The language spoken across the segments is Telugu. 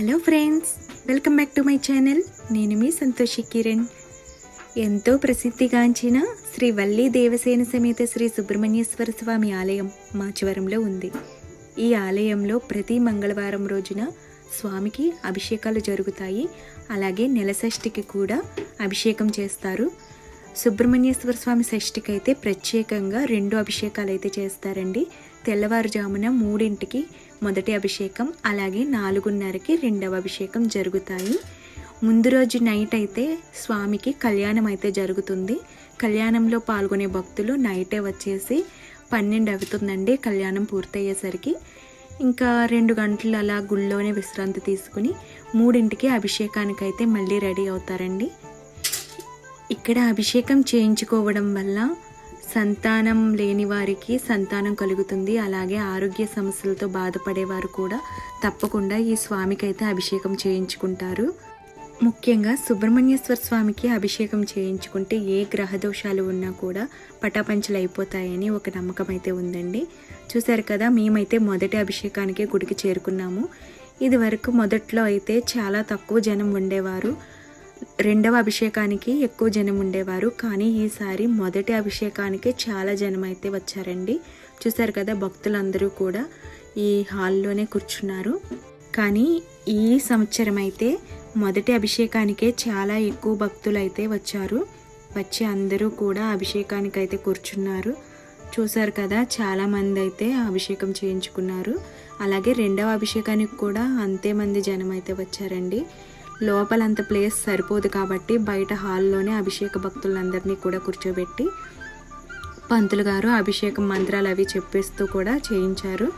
Hello friends welcome back to my channel. నేను మీ సంతోషి కిరణ్. ఎంతో ప్రసిద్ధిగాంచిన శ్రీ వల్లి దేవసేన సమేత శ్రీ సుబ్రహ్మణ్యేశ్వర స్వామి ఆలయం మాచవరంలో ఉంది. ఈ ఆలయంలో ప్రతి మంగళవారం రోజున స్వామికి అభిషేకాలు జరుగుతాయి. అలాగే నెల షష్ఠికి కూడా అభిషేకం చేస్తారు. సుబ్రహ్మణ్యేశ్వర స్వామి షష్ఠికి అయితే ప్రత్యేకంగా రెండు అభిషేకాలు అయితే చేస్తారండి. తెల్లవారుజామున మూడింటికి మొదటి అభిషేకం అలాగే నాలుగున్నరకి రెండవ అభిషేకం జరుగుతాయి. ముందు రోజు నైట్ అయితే స్వామికి కళ్యాణం అయితే జరుగుతుంది. కళ్యాణంలో పాల్గొనే భక్తులు నైటే వచ్చేసి పన్నెండు అవుతుందండి కళ్యాణం పూర్తయ్యేసరికి. ఇంకా రెండు గంటలు అలా గుళ్ళోనే విశ్రాంతి తీసుకుని మూడింటికి అభిషేకానికి అయితే మళ్ళీ రెడీ అవుతారండి. ఇక్కడ అభిషేకం చేయించుకోవడం వల్ల సంతానం లేని వారికి సంతానం కలుగుతుంది. అలాగే ఆరోగ్య సమస్యలతో బాధపడేవారు కూడా తప్పకుండా ఈ స్వామికి అయితే అభిషేకం చేయించుకుంటారు. ముఖ్యంగా సుబ్రహ్మణ్యేశ్వర స్వామికి అభిషేకం చేయించుకుంటే ఏ గ్రహ దోషాలు ఉన్నా కూడా పటాపంచలు అయిపోతాయని ఒక నమ్మకం అయితే ఉందండి. చూసారు కదా మేమైతే మొదటి అభిషేకానికి గుడికి చేరుకున్నాము. ఇది వరకు మొదట్లో అయితే చాలా తక్కువ జనం ఉండేవారు. రెండవ అభిషేకానికి ఎక్కువ జనం ఉండేవారు కానీ ఈసారి మొదటి అభిషేకానికి చాలా జనం అయితే వచ్చారండి. చూసారు కదా భక్తులందరూ కూడా ఈ హాల్లోనే కూర్చున్నారు. కానీ ఈ సంవత్సరం అయితే మొదటి అభిషేకానికే చాలా ఎక్కువ భక్తులు అయితే వచ్చారు. వచ్చి అందరూ కూడా అభిషేకానికి అయితే కూర్చున్నారు. చూసారు కదా చాలా మంది అయితే అభిషేకం చేయించుకున్నారు. అలాగే రెండవ అభిషేకానికి కూడా అంతే మంది జనం అయితే వచ్చారండి. లోపలంత ప్లేస్ సరిపోదు కాబట్టి బయట హాల్లోనే అభిషేక భక్తులందరినీ కూడా కూర్చోబెట్టి పంతులు గారు అభిషేకం మంత్రాలు అవి చెప్పేస్తూ కూడా చేయించారు.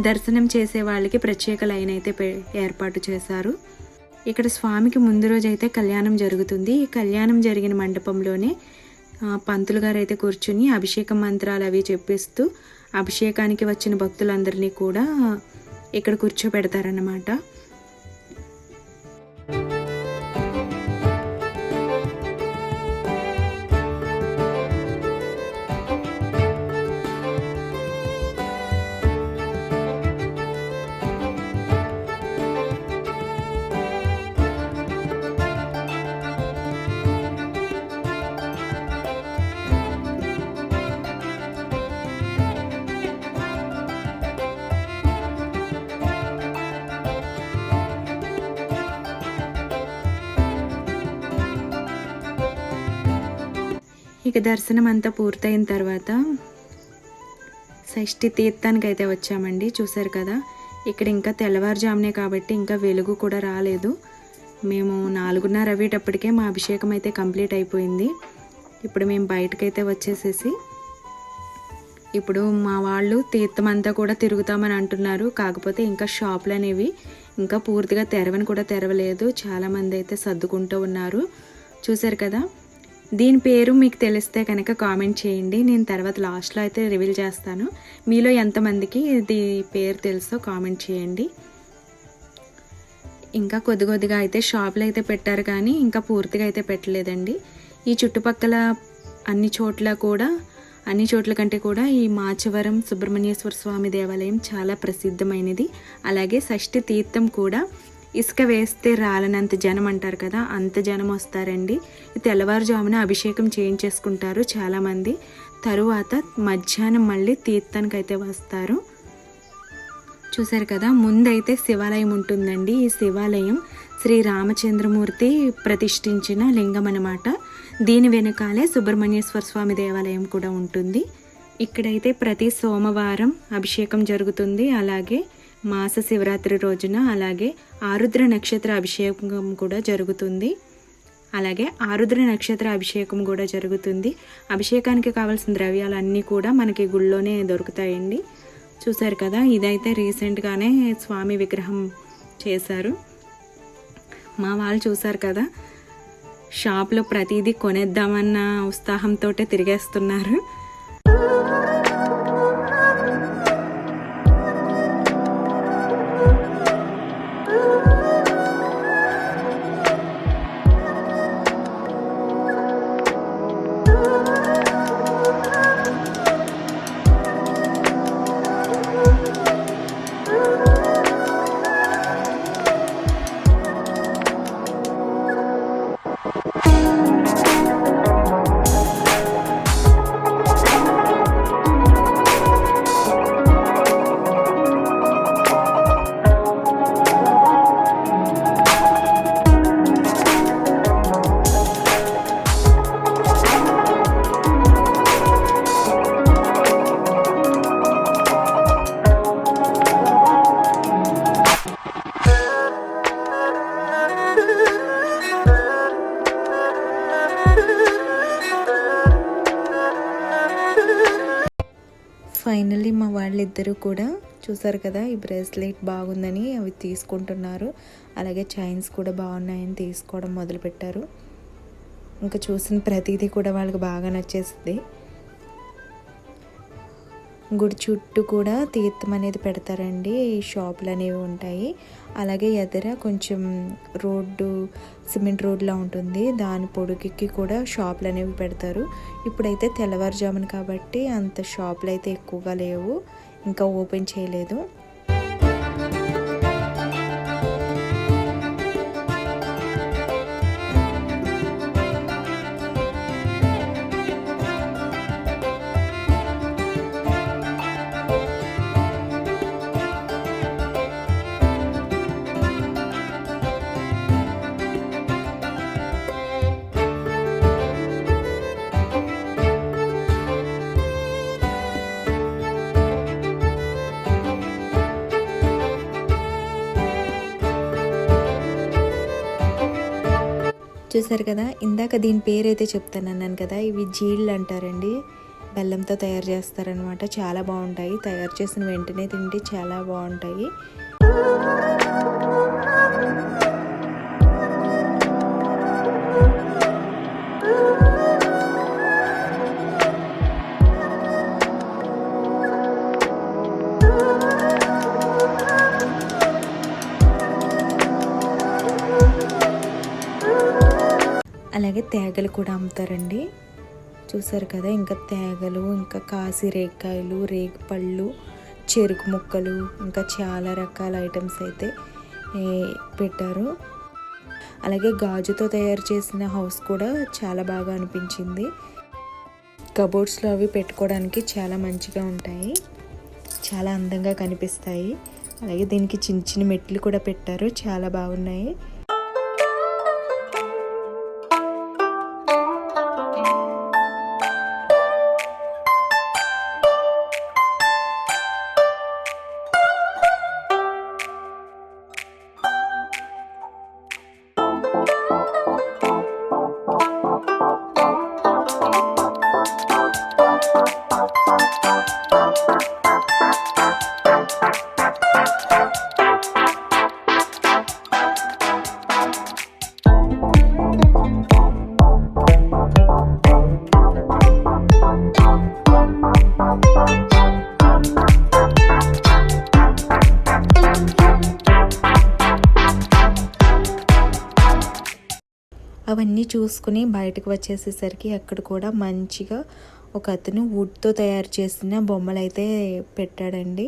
దర్శనం చేసే వాళ్ళకి ప్రత్యేక లైన్ అయితే ఏర్పాటు చేశారు. ఇక్కడ స్వామికి ముందు రోజు అయితే కళ్యాణం జరుగుతుంది. ఈ కళ్యాణం జరిగిన మండపంలోనే పంతులు గారు అయితే కూర్చుని అభిషేక మంత్రాలు అవి చెప్పిస్తూ అభిషేకానికి వచ్చిన భక్తులందరినీ కూడా ఇక్కడ కూర్చోబెడతారన్నమాట. Thank you ఇక దర్శనం అంతా పూర్తయిన తర్వాత షష్ఠి తీర్థానికి అయితే వచ్చామండి చూసారు కదా. ఇక్కడ ఇంకా తెల్లవారుజామునే కాబట్టి ఇంకా వెలుగు కూడా రాలేదు. మేము నాలుగున్నర అవేటప్పటికే మా అభిషేకం అయితే కంప్లీట్ అయిపోయింది. ఇప్పుడు మేము బయటకైతే వచ్చేసేసి ఇప్పుడు మా వాళ్ళు తీర్థం అంతా కూడా తిరుగుతామని అంటున్నారు. కాకపోతే ఇంకా షాపులు అనేవి ఇంకా పూర్తిగా తెరవని కూడా తెరవలేదు. చాలామంది అయితే సర్దుకుంటూ ఉన్నారు. చూసారు కదా దీని పేరు మీకు తెలిస్తే కనుక కామెంట్ చేయండి. నేను తర్వాత లాస్ట్లో అయితే రివీల్ చేస్తాను. మీలో ఎంతమందికి ఇది పేరు తెలుసో కామెంట్ చేయండి. ఇంకా కొద్ది కొద్దిగా అయితే షాపులు అయితే పెట్టారు కానీ ఇంకా పూర్తిగా అయితే పెట్టలేదండి. ఈ చుట్టుపక్కల అన్ని చోట్ల కూడా అన్ని చోట్ల కంటే కూడా ఈ మాచవరం సుబ్రహ్మణ్యేశ్వర స్వామి దేవాలయం చాలా ప్రసిద్ధమైనది. అలాగే షష్ఠి తీర్థం కూడా ఇసుక వేస్తే రాలనంత జనం అంటారు కదా అంత జనం వస్తారండి. తెల్లవారుజామున అభిషేకం చేయించేసుకుంటారు చాలామంది. తరువాత మధ్యాహ్నం మళ్ళీ తీర్థానికి అయితే వస్తారు. చూసారు కదా ముందైతే శివాలయం ఉంటుందండి. ఈ శివాలయం శ్రీ రామచంద్రమూర్తి ప్రతిష్ఠించిన లింగం అనమాట దీని వెనకాలే సుబ్రహ్మణ్యేశ్వర స్వామి దేవాలయం కూడా ఉంటుంది. ఇక్కడైతే ప్రతి సోమవారం అభిషేకం జరుగుతుంది. అలాగే మాస శివరాత్రి రోజున అలాగే ఆరుద్ర నక్షత్ర అభిషేకం కూడా జరుగుతుంది. అలాగే ఆరుద్ర నక్షత్ర అభిషేకం కూడా జరుగుతుంది. అభిషేకానికి కావాల్సిన ద్రవ్యాలు అన్నీ కూడా మనకి గుళ్ళోనే దొరుకుతాయండి. చూసారు కదా ఇదైతే రీసెంట్గానే స్వామి విగ్రహం చేశారు. మా వాళ్ళు చూశారు కదా షాప్లో ప్రతిదీ కొనేద్దామన్న ఉత్సాహంతో తిరిగేస్తున్నారు. ఫైనల్లీ మా వాళ్ళిద్దరూ కూడా చూసారు కదా ఈ బ్రేస్లెట్ బాగుందని అవి తీసుకుంటున్నారు. అలాగే చైన్స్ కూడా బాగున్నాయని తీసుకోవడం మొదలుపెట్టారు. ఇంకా చూసిన ప్రతిదీ కూడా వాళ్ళకి బాగా నచ్చేసింది. గుడి చుట్టూ కూడా తీర్థం అనేది పెడతారండి. ఈ షాపులు అనేవి ఉంటాయి. అలాగే ఎదర కొంచెం రోడ్డు సిమెంట్ రోడ్లా ఉంటుంది. దాని పొడుగుకి కూడా షాపులు అనేవి పెడతారు. ఇప్పుడైతే తెల్లవారుజామున కాబట్టి అంత షాపులు అయితే ఎక్కువగా లేవు. ఇంకా ఓపెన్ చేయలేదు. చూసారు కదా ఇందాక దీని పేరు అయితే చెప్తాను అన్నాను కదా ఇవి జీళ్ళు అంటారండి. బెల్లంతో తయారు చేస్తారనమాట చాలా బాగుంటాయి. తయారు చేసిన వెంటనే తింటే చాలా బాగుంటాయి. అలాగే తేగలు కూడా అమ్ముతారండి. చూసారు కదా ఇంకా తేగలు ఇంకా కాసి రేకాయలు రేగిపళ్ళు చెరుకు ముక్కలు ఇంకా చాలా రకాల ఐటమ్స్ అయితే పెట్టారు. అలాగే గాజుతో తయారు చేసిన హౌస్ కూడా చాలా బాగా అనిపించింది. కబోర్డ్స్లో అవి పెట్టుకోవడానికి చాలా మంచిగా ఉంటాయి. చాలా అందంగా కనిపిస్తాయి. అలాగే దీనికి చిన్న చిన్న మెట్లు కూడా పెట్టారు. చాలా బాగున్నాయి. అవన్నీ చూసుకుని బయటకు వచ్చేసేసరికి అక్కడ కూడా మంచిగా ఒక అతను వుడ్తో తయారు చేసిన బొమ్మలు అయితే పెట్టాడండి.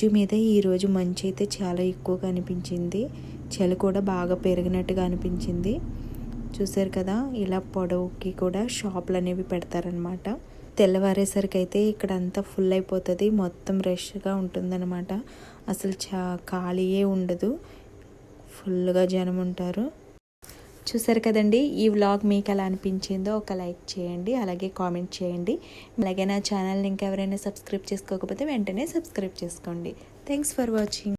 రోజు మీద ఈరోజు మంచి అయితే చాలా ఎక్కువగా అనిపించింది. చలి కూడా బాగా పెరిగినట్టుగా అనిపించింది. చూసారు కదా ఇలా పొడవుకి కూడా షాపులు అనేవి పెడతారనమాట తెల్లవారేసరికి అయితే ఇక్కడ అంతా ఫుల్ అయిపోతుంది. మొత్తం రష్గా ఉంటుందన్నమాట. అసలు చా ఖాళీయే ఉండదు. ఫుల్గా జనం ఉంటారు. చూసారు కదండి ఈ వ్లాగ్ మీకు ఎలా అనిపించిందో ఒక లైక్ చేయండి అలాగే కామెంట్ చేయండి. అలాగే నా ఛానల్ని ఇంకెవరైనా సబ్స్క్రైబ్ చేసుకోకపోతే వెంటనే సబ్స్క్రైబ్ చేసుకోండి. Thanks for watching.